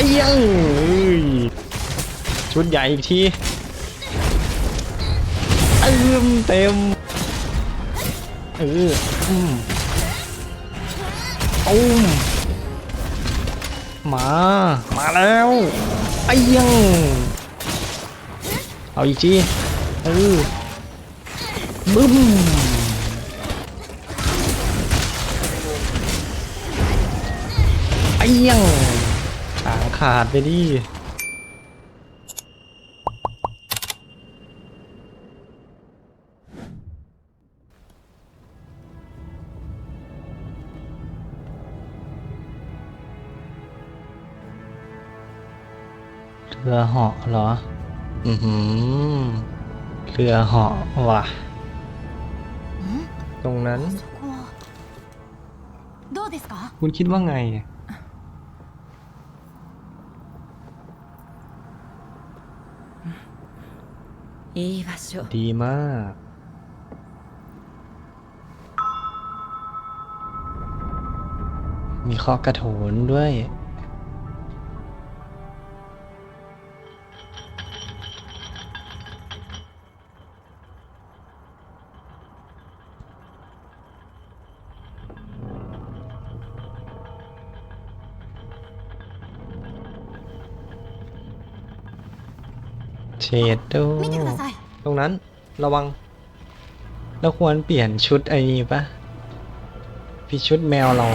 ไปยังชุดใหญ่อีกทีเติมเต็มเอออืมตุ้มมา มาแล้วไอ้ยังเอาอีกทีเออบึ้มไอ้ยัง ขาขาดไปดิ เรือเหาะเหรอ อือหือ เรือเหาะว่ะ ตรงนั้น そこはどうですか คุณคิดว่าไง いい場所 ดีมาก มีข้อกระโถนด้วย เชดโดตรงนั้นระวัง เราควรเปลี่ยนชุดไอ้นี่ปะพี่ชุดแมวเรา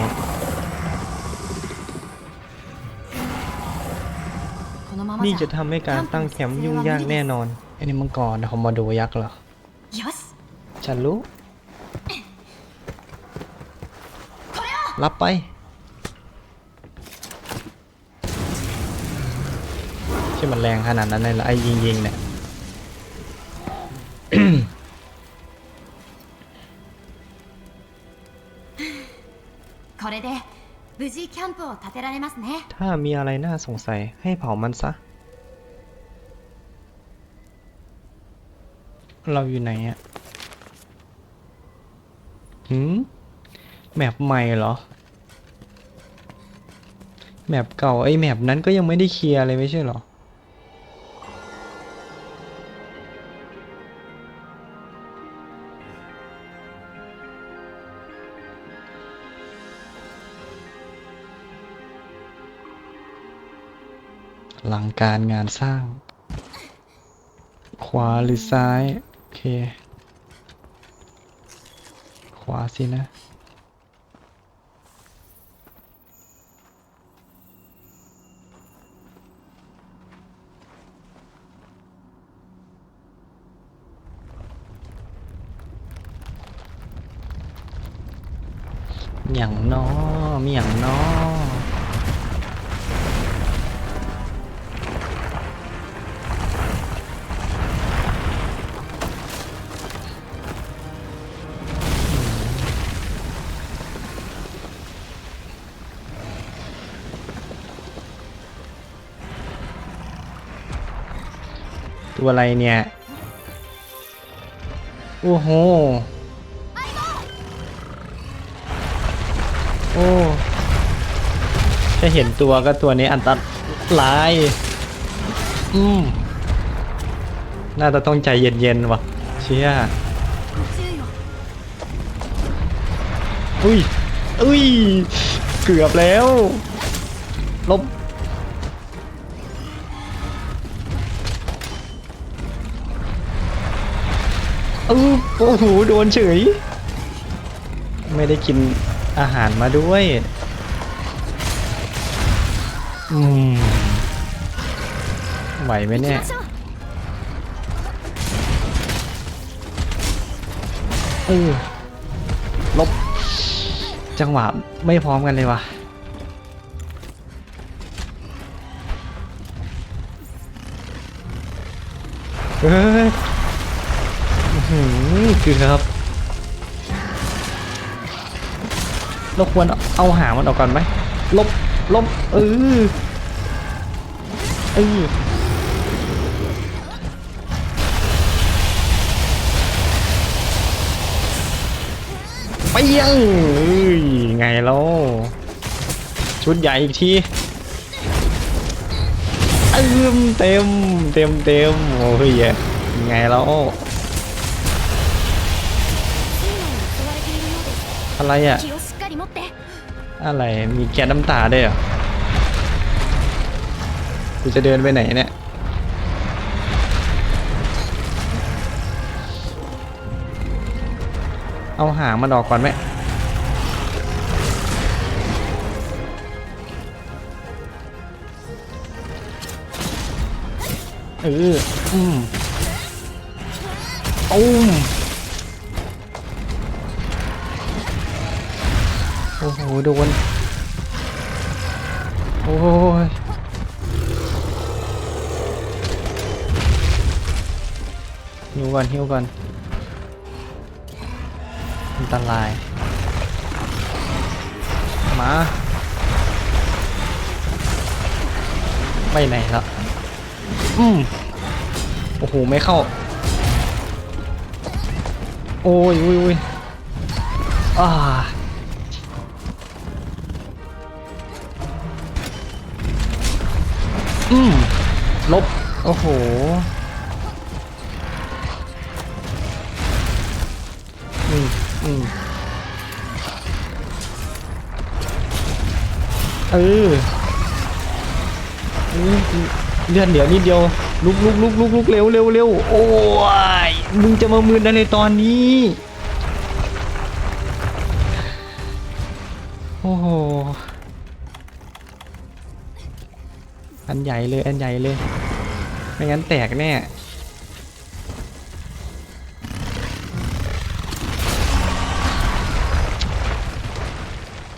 นี่จะทำให้การตั้งแคมป์ยุ่งยากแน่นอนไอ้นี่มังกรคอมมาดูยักษ์เหรอฉันรู้ รับไป ที่มันแรงขนาดนั้นเลยเหรอไอ้ยิงยิงๆเนี่ย これで無事キャンプを建てられますね ถ้ามีอะไรน่าสงสัยให้เผามันซะ เราอยู่ไหนอะหืมแมปใหม่เหรอ แมปเก่าไอ้แมปนั้นก็ยังไม่ได้เคลียร์เลยไม่ใช่เหรอ หลังการงานสร้าง ขวาหรือซ้าย โอเค ขวาสินะ อย่างน้อยัวอะไรเนี่ย โอ้โห โอ้ถ้าเห็นตัวก็ตัวนี้อันตราย อืม น่าจะต้องใจเย็นๆวะเชี่ยอุ้ย อุ้ย เกือบแล้ว ลบ โอ้โหโดนเฉย ไม่ได้กินอาหารมาด้วย อืมไหวไหมเนี่ยเออลบ จังหวะไม่พร้อมกันเลยว่ะเฮ้ อเกือบเราควรเอาหางมันออกก่อนไหมลบลบเออเออไปยังเอ้ยไงแล้ว ชุดใหญ่อีกทีเติมเต็มเต็มเต็มโอ้ยยังไงแล้ว อะไรอะ อะไร มีแก๊สน้ำตาด้วยอกูจะเดินไปไหนเนี่ย เอาหางมาดอกก่อนไหมเออ อืมตุ้ม อ้โหโดนโอ้ยหิวก่อนหิวก่อนอันตรายมาไปไหนแล้วอืมโอ้โห ไม่เข้า โอ้ยอุ้ยอุ้ยอ่า อืมลบ โอ้โห อืมอืมเอออืมเลื่อนเดี๋ยวนิดเดียว ลุกลุกลุกลุกลุกเร็วเร็วเร็วโอ้ย มึงจะมามืนอะไรตอนนี้ โอ้โห อันใหญ่เลย อันใหญ่เลย ไม่งั้นแตกแน่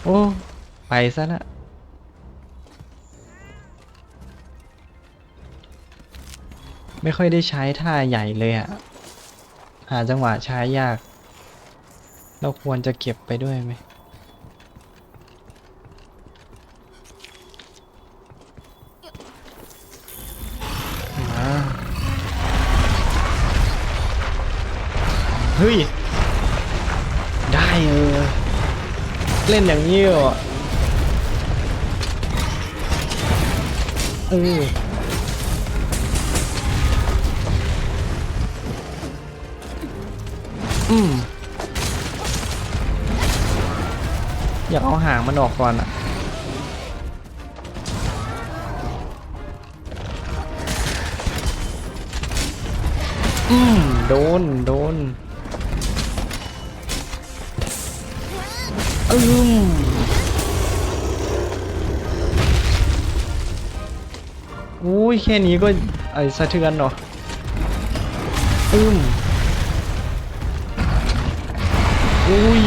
โอ้ ไปซะละไม่ค่อยได้ใช้ท่าใหญ่เลยอะหาจังหวะใช้ยาก เราควรจะเก็บไปด้วยไหม เฮ้ย ได้เออเล่นอย่างนี้เหรอเอออืมอยากเอาหางมันออกก่อนอะอืม โดน โดน อืมอุ้ยแค่นี้ก็ไอสะเทือนเนาะอืมอุ้ย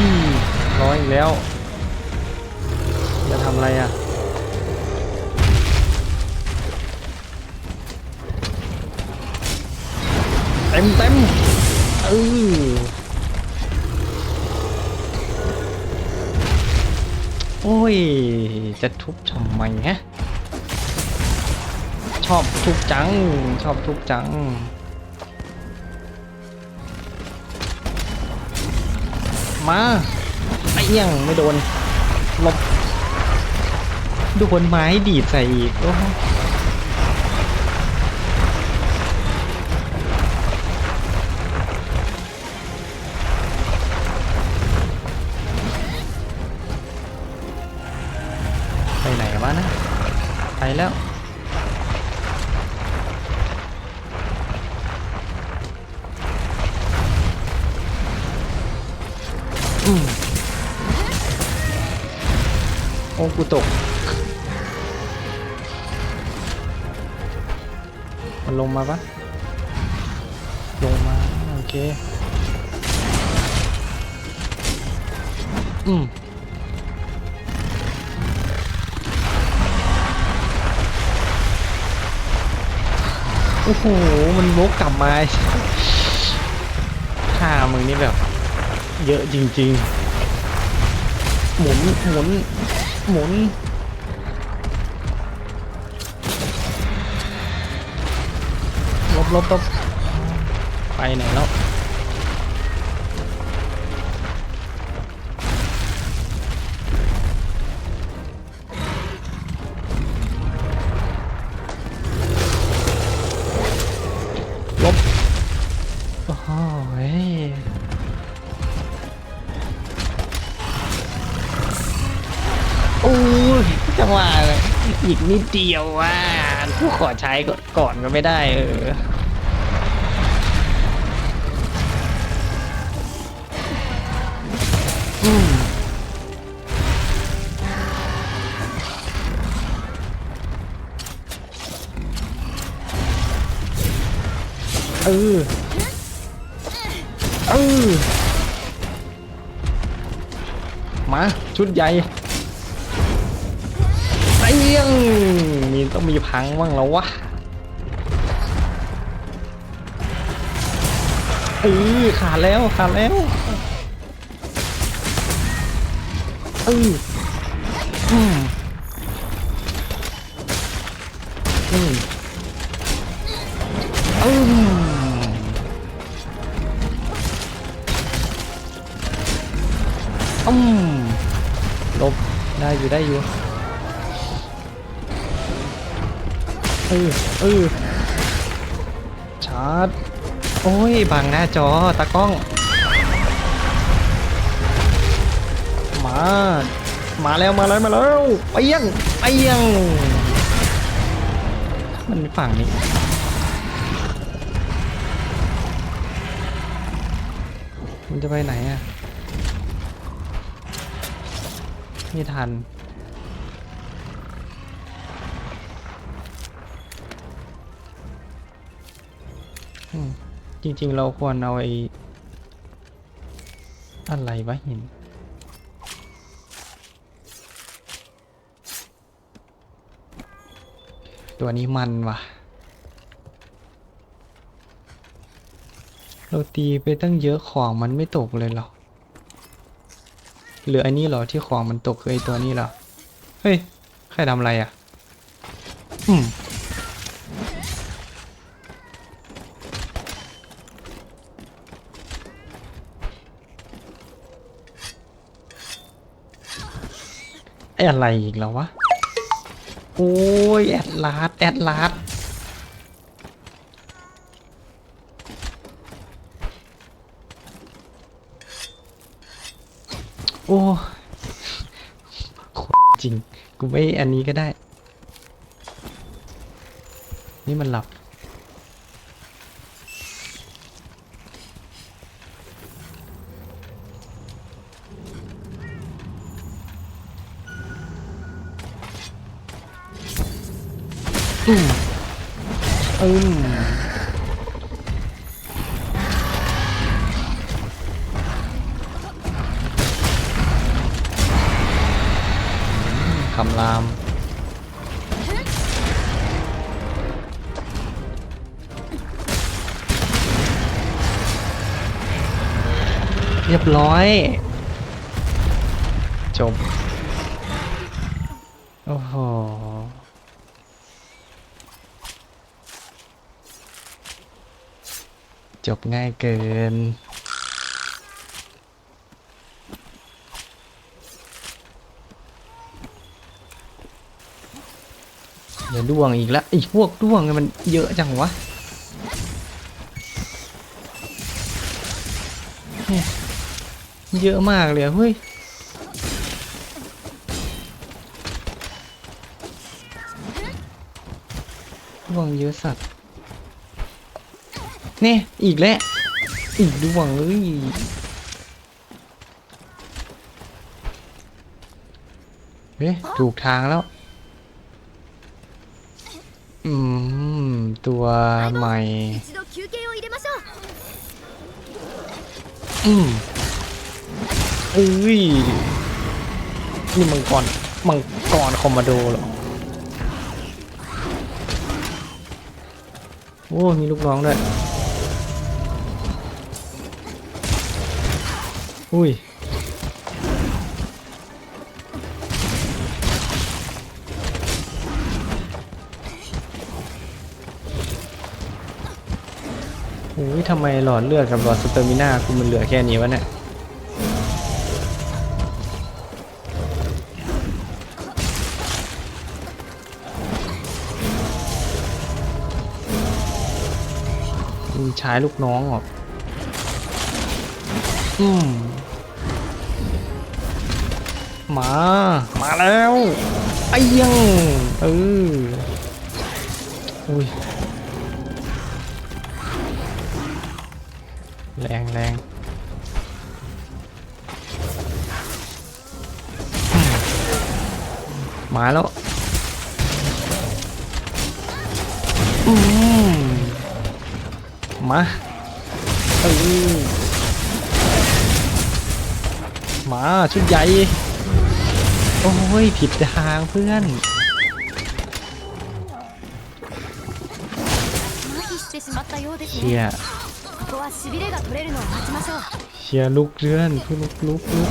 ร้อยอีกแล้วจะทำอะไรอะเต็มเต็มเออ ย จะทุบทำไมฮะ ชอบทุบจัง ชอบทุบจัง มาไอ้เอี้ยงไม่โดน หลบ โดนไม้ดีดใส่อีกโอ้ โอ้กูตก มันลงมาปะลงมา โอเค อืมโอ้โห มันวกกลับมาท่ามึงนี่แบบ เยอะจริง ๆ หมุน หมุน หมุน ลบลบลบไปไหนแล้ว กนิดเดียวว่ากูขอใช้ก่อนก็ไม่ได้เออเออเออมา ชุดใหญ่ มีต้องมีพังบ้างแล้ววะเออขาดแล้วขาดแล้วเอออืมอืมอืมอืมลบได้อยู่ได้อยู่ เออเออชาร์จ โอ้ยบังหน้าจอตากล้อง มา มาแล้วมาแล้วมาแล้วไปยังไปยังมันฝั่งนี้มันจะไปไหนอะ ไม่ทัน จริง ๆ เราควรเอาไอ้อะไรวะหิน ตัวนี้มันว่ะ เราตีไปตั้งเยอะของมันไม่ตกเลยเหรอ หรืออันนี้เหรอที่ของมันตกคือไอ้ตัวนี้เหรอ เฮ้ย ใครทำอะไรอะ อืม อ้อะไรอีกแล้ววะ โอ้ย แอดลาดแอดลาดโอ้จริง กูไม่อันนี้ก็ได้ นี่มันหลับ อืมอืมคำรามเรียบร้อย จบ โอ้โห จบง่ายเกิน เดี๋ยวด้วงอีกแล้วไอ้พวกด้วงมันเยอะจังวะเยอะมากเลยเฮ้ยด้วงเยอะสัตว์ นี่อีกแล้ว อีกดวงเลยเฮ้ถูกทางแล้ว อืม ตัวใหม่ อืมเอ้ยนี่มังกร มังกรคอมมาโดหรอ โอ้ มีลูกน้องด้วย อุ้ยอุ้ยทำไมหลอดเลือดกับหลอดสเตอร์มิน่ากูมันเหลือแค่นี้วะเนี่ยมีใช้ลูกน้องหรออืม มา มาแล้วไอ้ยังเอออุ้ยแรงแรงอืมมาแล้วอืมมาเออมาชุดใหญ่ โอ้ย ผิดทางเพื่อน 麻痺してしまったようです เชีย ねここはしびれが取れるのを待ちましょう เชียลุกเลื่อนลุกลุกลุก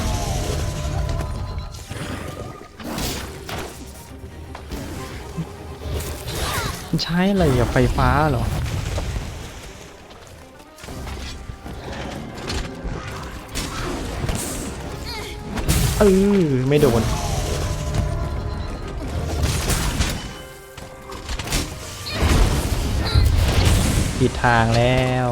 มันใช้อะไรอะไฟฟ้าเหรอ เออ ไม่โดน ผิดทางแล้ว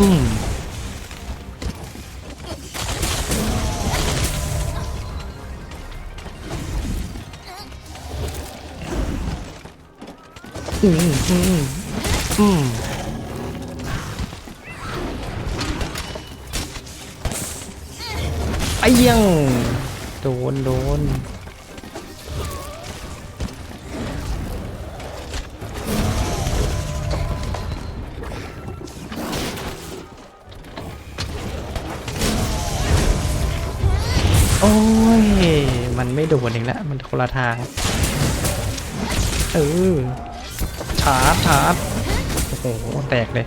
อืมอืมอืม อ้ยังโดนโดนโอ้ย มันไม่โดนเองละมันคนละทาง เออชาร์จชาร์จโอ้โห แตกเลย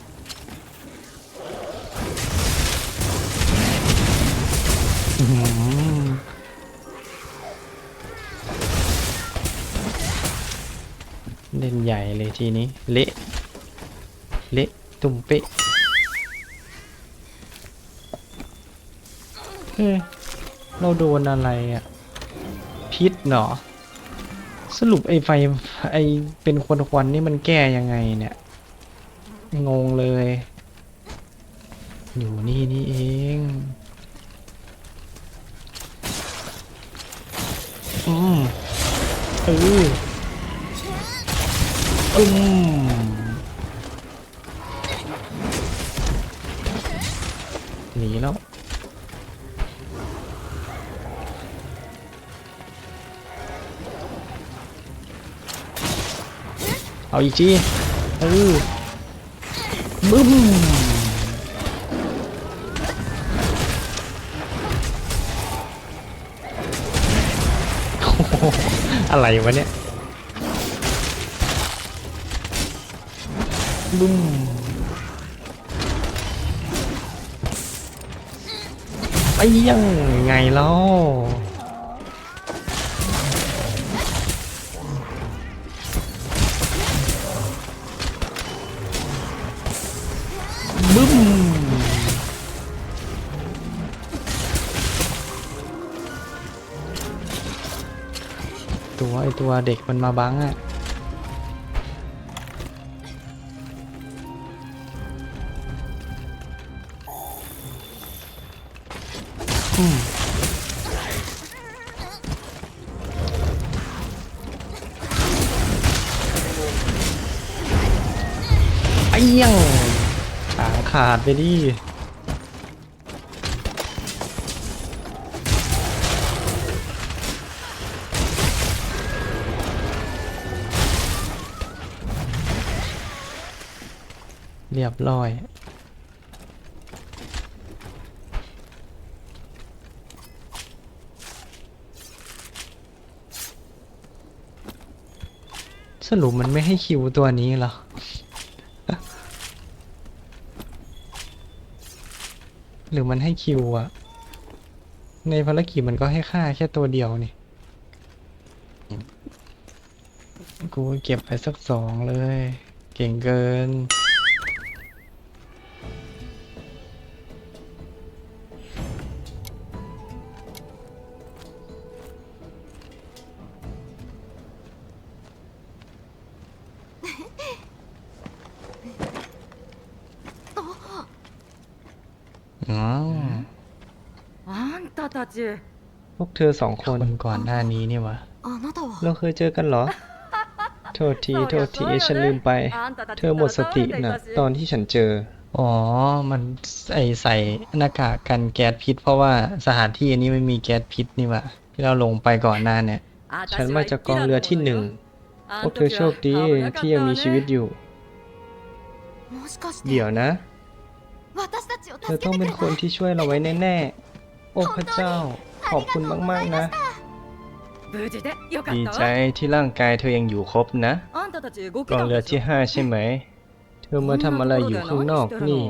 ทีนี้ เละเละตุ่มเป๊ะเฮ้เราโดนอะไรอะ พิษเหรอสรุปไอ้ไฟไอ้เป็นควันควันนี่มันแก้ยังไงเนี่ย งงเลย อยู่นี่นี่เองอืมเออ อืมหนีแล้วเอาอีกทีเออบึ้มโอ้โหอะไรวะเนี่ย บึ้มไปยังไงแล้วบึ้มตัวไอตัวเด็กมันมาบังอะอื ไอ้ยังขาขาดไปดิเรียบร้อย สรุปมันไม่ให้คิวตัวนี้เหรอ หรือมันให้คิวอะในภารกิจมันก็ให้ค่าแค่ตัวเดียวนี่ กูเก็บไปสักสองเลย เก่งเกิน ธอสองคนก่อนหน้านี้นี่วะ あなたは เราเคยเจอกันเหรอ โทษที โทษที ฉันลืมไป あんたたち เธอหมดสตินะตอนที่ฉันเจอ อ๋อ มันใส่ใส่หน้ากากกันแก๊สพิษ เพราะว่าสถานที่อันนี้ไม่มีแก๊สพิษนี่วะที่เราลงไปก่อนหน้าเนี่ย ฉันมาจากกองเรือที่หนึ่ง พวกเธอโชคดีที่ยังมีชีวิตอยู่ もしかして เดี๋ยวนะ 私たちを เธอ 助け ต้อง てく เป็ れ น た คนที่ช่วยเราไว้แน่ๆ โอ้พระเจ้า ขอบคุณมากๆนะ ดีใจที่ร่างกายเธอยังอยู่ครบนะกองเรือที่ห้าใช่ไหม เธอมาทำอะไรอยู่ข้างนอกนี่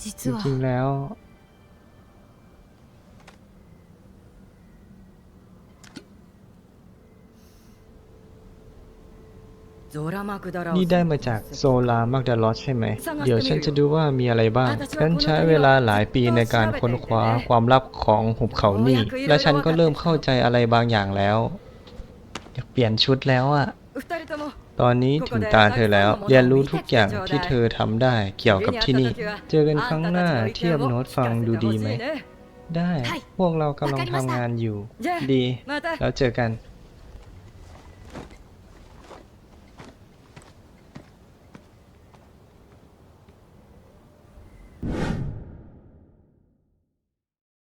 จริงๆแล้ว นี่ได้มาจากโซลามักดาลอสใช่ไหม เดี๋ยวฉันจะดูว่ามีอะไรบ้าง ฉันใช้เวลาหลายปีในการค้นคว้าความลับของหุบเขานี่ และฉันก็เริ่มเข้าใจอะไรบางอย่างแล้ว อยากเปลี่ยนชุดแล้วอะตอนนี้ถึงตาเธอแล้ว เรียนรู้ทุกอย่างที่เธอทำได้เกี่ยวกับที่นี่ เจอกันครั้งหน้าเทียบโน้ตฟังดูดีไหม ได้ พวกเรากำลังทำงานอยู่ ดี แล้วเจอกัน